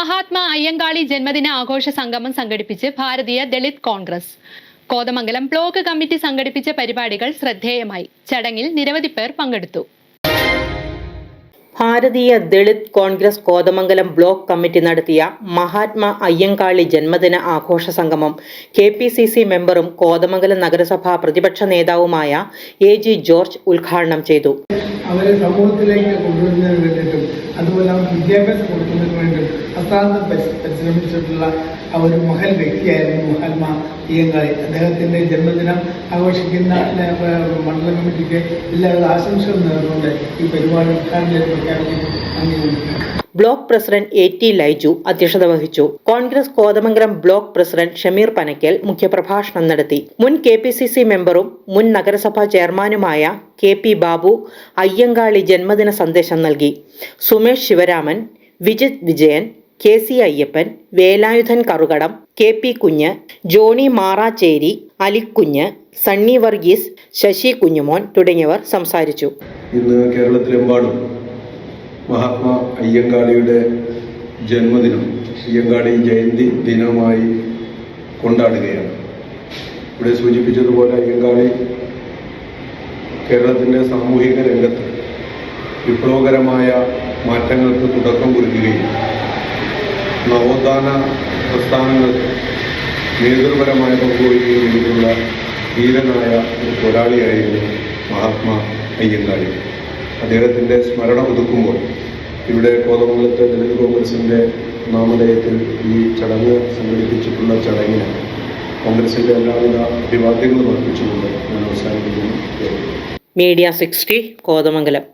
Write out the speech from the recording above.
മഹാത്മാ അയ്യങ്കാളി ജന്മദിന ആഘോഷ സംഗമം സംഘടിപ്പിച്ച് Bharatiya Dalit Congress. Kothamangalam block committee സംഘടിപ്പിച്ച പരിപാടികൾ ശ്രദ്ധേയമായി. ചടങ്ങിൽ നിരവധി പേർ പങ്കെടുത്തു. Bharatiya Dalit Congress Kothamangalam block committee നടത്തിയ മഹാത്മാ അയ്യങ്കാളി ജന്മദിന ആഘോഷ സംഗമം കെ പി സി സി മെമ്പറും കോതമംഗലം നഗരസഭാ പ്രതിപക്ഷ നേതാവുമായ എ ജി ജോർജ് ഉദ്ഘാടനം ചെയ്തു. അവരെ സമൂഹത്തിലേക്ക് കൊണ്ടുവരുന്നതിന് വേണ്ടിയിട്ടും അതുപോലെ അവർക്ക് വിദ്യാഭ്യാസം കൊടുക്കുന്നതിന് വേണ്ടി അസാന്തം പരിശ്രമിച്ചിട്ടുള്ള ഒരു മഹൽ വ്യക്തിയായിരുന്നു മഹാത്മാ അയ്യങ്കാളി. അദ്ദേഹത്തിന്റെ ജന്മദിനം ആഘോഷിക്കുന്ന മണ്ഡലം കമ്മിറ്റിക്ക് എല്ലാവിധ ആശംസകളും നേർന്നുകൊണ്ട് ഈ പരിപാടി ഉദ്ഘാടനം block president A T Laiju അധ്യക്ഷത വഹിച്ചു. Congress Kothamangalam block president Shameer Panakkal മുഖ്യപ്രഭാഷണം നടത്തി. മുൻ കെ പി സി സി മെമ്പറും മുൻ നഗരസഭാ ചെയർമാനുമായ കെ പി ബാബു അയ്യങ്കാളി ജന്മദിന സന്ദേശം നൽകി. Sumesh Sivaraman Vijith Vijayan K C Ayyappan Velayudhan Karukadam K P Kunju Johny Marachery Alikunju Sunny Varghese Sasi Kunjumon തുടങ്ങിയവർ സംസാരിച്ചു. ഇന്ന് കേരളത്തിലെമ്പാടും മഹാത്മാ അയ്യങ്കാളിയുടെ ജന്മദിനം അയ്യങ്കാളി ജയന്തി ദിനമായി കൊണ്ടാടുകയാണ്. ഇവിടെ സൂചിപ്പിച്ചതുപോലെ അയ്യങ്കാളി കേരളത്തിന്റെ സാമൂഹിക രംഗത്ത് വിപ്ലവകരമായ മാറ്റങ്ങൾക്ക് തുടക്കം കുറിക്കുകയും നവോത്ഥാന പ്രസ്ഥാനങ്ങൾക്ക് നേതൃപരമായ പങ്കുവഹിക്കുകയും ചെയ്തിട്ടുള്ള ധീരനായ ഒരു പോരാളിയായിരുന്നു മഹാത്മാ അയ്യങ്കാളി. അദ്ദേഹത്തിന്റെ സ്മരണ പുതുക്കുമ്പോൾ ഇവിടെ കോതമംഗലത്തെ ദളിത് കോൺഗ്രസിന്റെ നാമധേയത്തിൽ ഈ ചടങ്ങ് സംഘടിപ്പിച്ചിട്ടുള്ള ചടങ്ങിന് കോൺഗ്രസിന്റെ എല്ലാവിധ അഭിവാദ്യങ്ങളും അർപ്പിച്ചുകൊണ്ട് ഞാൻ അവസാനിപ്പിക്കുന്നു. Media sixty Kothamangalam.